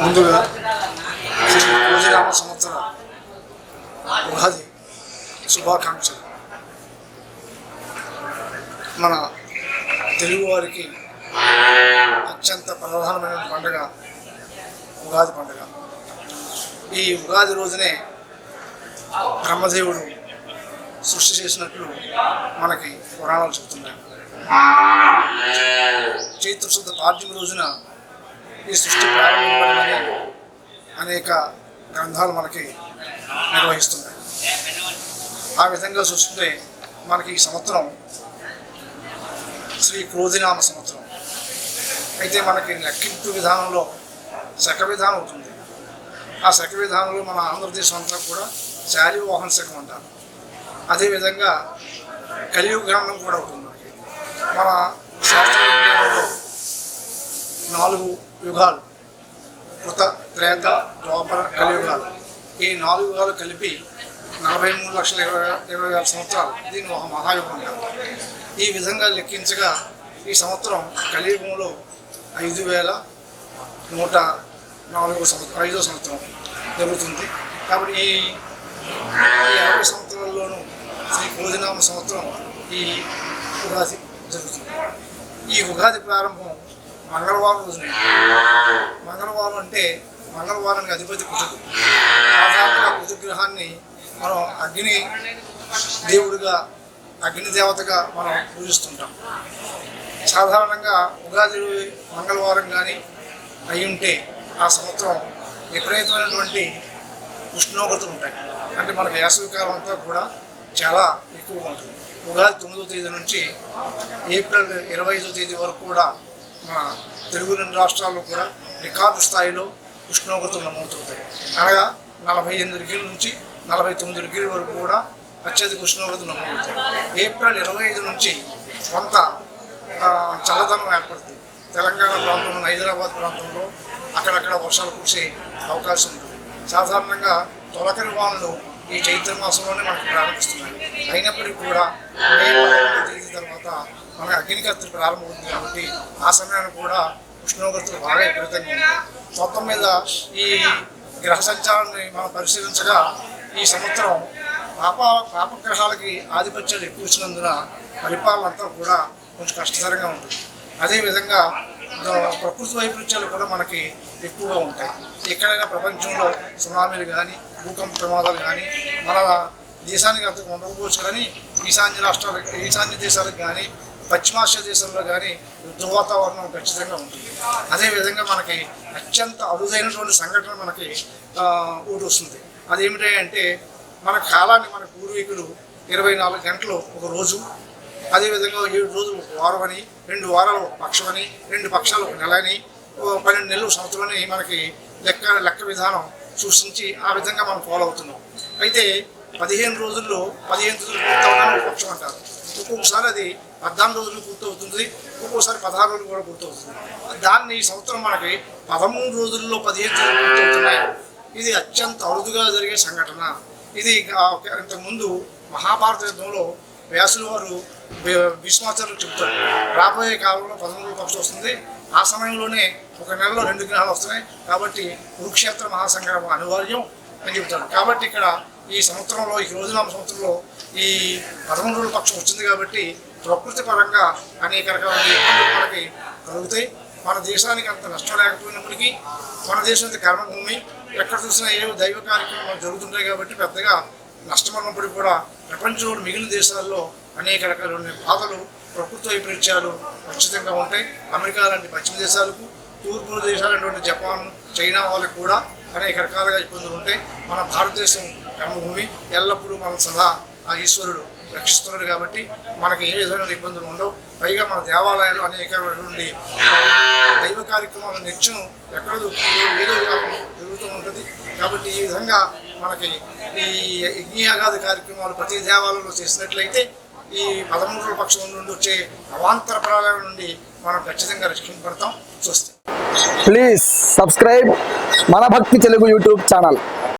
ముందుగా శ్రీ సంవత్సర ఉగాది శుభాకాంక్షలు. మన తెలుగువారికి అత్యంత ప్రధానమైన పండుగ ఉగాది పండుగ. ఈ ఉగాది రోజునే బ్రహ్మదేవుడు సృష్టి చేసినట్లు మనకి పురాణాలు చెబుతున్నాయి. చైత్రశుద్ధ పాడ్యమి రోజున ఈ సృష్టి ప్రారంభమైందని అనేక గ్రంథాలు మనకి నిర్వహిస్తున్నాయి. ఆ విధంగా చూస్తుంటే మనకి ఈ సంవత్సరం శ్రీ క్రోధినామ సంవత్సరం. అయితే మనకి లెక్కింపు విధానంలో శక విధానం అవుతుంది. ఆ శక విధానంలో మన ఆంధ్రప్రదేశ్ అంతా కూడా శాలివాహన శకం అంటారు. అదేవిధంగా కలియుగ కూడా అవుతుంది. మనకి మన శాస్త్ర విజ్ఞానంలో నాలుగు యుగాలు కృత త్రేత ద్వాపర కలియుగాలు ఈ నాలుగు యుగాలు కలిపి నలభై మూడు లక్షల ఇరవై ఇరవై వేల సంవత్సరాలు. దీన్ని ఒక మహాయుగం అంటారు. ఈ విధంగా లెక్కించగా ఈ సంవత్సరం కలియుగంలో ఐదు వేల నూట నాలుగో సంవత్సరం ఐదో సంవత్సరం జరుగుతుంది. కాబట్టి ఈ ఈ యాభై సంవత్సరాల్లోనూ శ్రీ భోజనామ సంవత్సరం ఈ ఉగాది జరుగుతుంది. ఈ ఉగాది ప్రారంభం మంగళవారం రోజు మంగళవారం అంటే మంగళవారానికి అధిపతి కుజుడు. సాధారణంగా కుజుగ్రహాన్ని మనం అగ్ని దేవుడిగా అగ్ని దేవతగా మనం పూజిస్తుంటాం. సాధారణంగా ఉగాది మంగళవారం కానీ అయి ఉంటే ఆ సంవత్సరం విపరీతమైనటువంటి ఉష్ణోగ్రతలు ఉంటాయి. అంటే మన వేసవికాలం అంతా కూడా చాలా ఎక్కువగా ఉంటుంది. ఉగాది తొమ్మిదో తేదీ నుంచి ఏప్రిల్ ఇరవై ఐదో తేదీ వరకు కూడా మన తెలుగు రెండు రాష్ట్రాల్లో కూడా రికార్డు స్థాయిలో ఉష్ణోగ్రతలు నమోదవుతాయి. అనగా నలభై ఎనిమిది డిగ్రీల నుంచి నలభై తొమ్మిది డిగ్రీల వరకు కూడా అత్యధిక ఉష్ణోగ్రతలు నమోదవుతాయి. ఏప్రిల్ ఇరవై ఐదు నుంచి కొంత చల్లదనం ఏర్పడుతుంది. తెలంగాణ ప్రాంతంలో హైదరాబాద్ ప్రాంతంలో అక్కడక్కడ వర్షాలు కురిసే అవకాశం ఉంటుంది. సాధారణంగా తొలకరి వానలు ఈ చైత్ర మాసంలోనే మనకు ప్రారంభిస్తున్నాయి. అయినప్పటికీ కూడా మే తేదీ మనకు మన ప్రారంభమవుతుంది కాబట్టి ఆ సమయాన్ని కూడా ఉష్ణోగ్రతలు బాగా విపరీతంగా ఉంది మొత్తం మీద ఈ గ్రహ సంచారాన్ని మనం పరిశీలించగా ఈ సంవత్సరం పాప పాపగ్రహాలకి ఆధిపత్యాలు ఎక్కువ ఇచ్చినందున పరిపాలన అంతా కూడా కొంచెం కష్టతరంగా ఉంటుంది. అదేవిధంగా ప్రకృతి వైపరీత్యాలు కూడా మనకి ఎక్కువగా ఉంటాయి. ఎక్కడైనా ప్రపంచంలో సునామీలు కానీ భూకంప ప్రమాదాలు కానీ మన దేశానికి అంతకు ఉండకపోవచ్చు కానీ ఈశాన్య రాష్ట్రాలకు ఈశాన్య దేశాలకు కానీ పశ్చిమాసియా దేశంలో కానీ యుద్ధ వాతావరణం ఖచ్చితంగా ఉంటుంది. అదేవిధంగా మనకి అత్యంత అరుదైనటువంటి సంఘటన మనకి ఆ, వస్తుంది. అదేమిటి అంటే మన కాలాన్ని మన పూర్వీకులు ఇరవై నాలుగు గంటలు ఒక రోజు అదేవిధంగా ఏడు రోజులు ఒక వారం అని రెండు వారాలు ఒక పక్షం అని రెండు పక్షాలు ఒక నెల అని ఓ పన్నెండు నెలలు సంవత్సరం అని మనకి లెక్క లెక్క విధానం సూచించి ఆ విధంగా మనం ఫాలో అవుతున్నాం. అయితే పదిహేను రోజుల్లో పదిహేను రోజులు పూర్తవడానికి పక్షం అంటారు ఒక్కొక్కసారి అది పద్నాలుగు రోజులు పూర్తవుతుంది ఒక్కొక్కసారి పదహారు రోజులు కూడా పూర్తవుతుంది. దాన్ని ఈ సంవత్సరం మనకి పదమూడు రోజుల్లో పదిహేను రోజులు పూర్తవుతున్నాయి. ఇది అత్యంత అరుదుగా జరిగే సంఘటన. ఇది ఇంతకుముందు మహాభారత యుద్ధంలో వ్యాసుల వారు భీష్మాచార్యులు చెప్తారు రాబోయే కాలంలో పదమూడు పక్షం వస్తుంది. ఆ సమయంలోనే ఒక నెలలో రెండు గ్రహాలు వస్తున్నాయి. కాబట్టి కురుక్షేత్ర మహాసంగ్రామం అనివార్యం అని చెబుతారు. కాబట్టి ఇక్కడ ఈ సంవత్సరంలో ఈ రోజునామ సంవత్సరంలో ఈ పదమూడు రోజుల పక్షం వచ్చింది కాబట్టి ప్రకృతి పరంగా అనేక రకాల ఇబ్బందులు మనకి కలుగుతాయి. మన దేశానికి అంత నష్టం లేకపోయినప్పటికీ మన దేశం అంత కర్మభూమి. ఎక్కడ చూసినా ఏవో దైవ కార్యక్రమాలు జరుగుతుంటాయి కాబట్టి పెద్దగా నష్టం ఉన్నప్పటికీ కూడా ప్రపంచంలో మిగిలిన దేశాల్లో అనేక రకాలైన బాధలు ప్రకృతి వైపరీత్యాలు ఖచ్చితంగా ఉంటాయి. అమెరికా లాంటి పశ్చిమ దేశాలకు తూర్పు దేశాలైనటువంటి జపాన్ చైనా వాళ్ళకు కూడా అనేక రకాలుగా ఇబ్బందులు ఉంటాయి. మన భారతదేశం కర్మభూమి ఎల్లప్పుడూ మనం సదా ఆ ఈశ్వరుడు రక్షిస్తున్నాడు కాబట్టి మనకి ఏ విధమైన ఇబ్బందులు ఉండవు. పైగా మన దేవాలయాలు అనేకమైనటువంటి దైవ కార్యక్రమాల నిత్యం ఎక్కడ ఏదో జరుగుతూ ఉంటుంది. కాబట్టి ఈ విధంగా మనకి ఈ యజ్ఞయాగాది కార్యక్రమాలు ప్రతి దేవాలయంలో చేసినట్లయితే ఈ పదమూడు పక్షం నుండి వచ్చే అవాంతర ప్రాణాల నుండి మనం ఖచ్చితంగా రక్షింపబడతాం. చూస్తాం ప్లీజ్ సబ్స్క్రైబ్ మన భక్తి తెలుగు యూట్యూబ్ ఛానల్.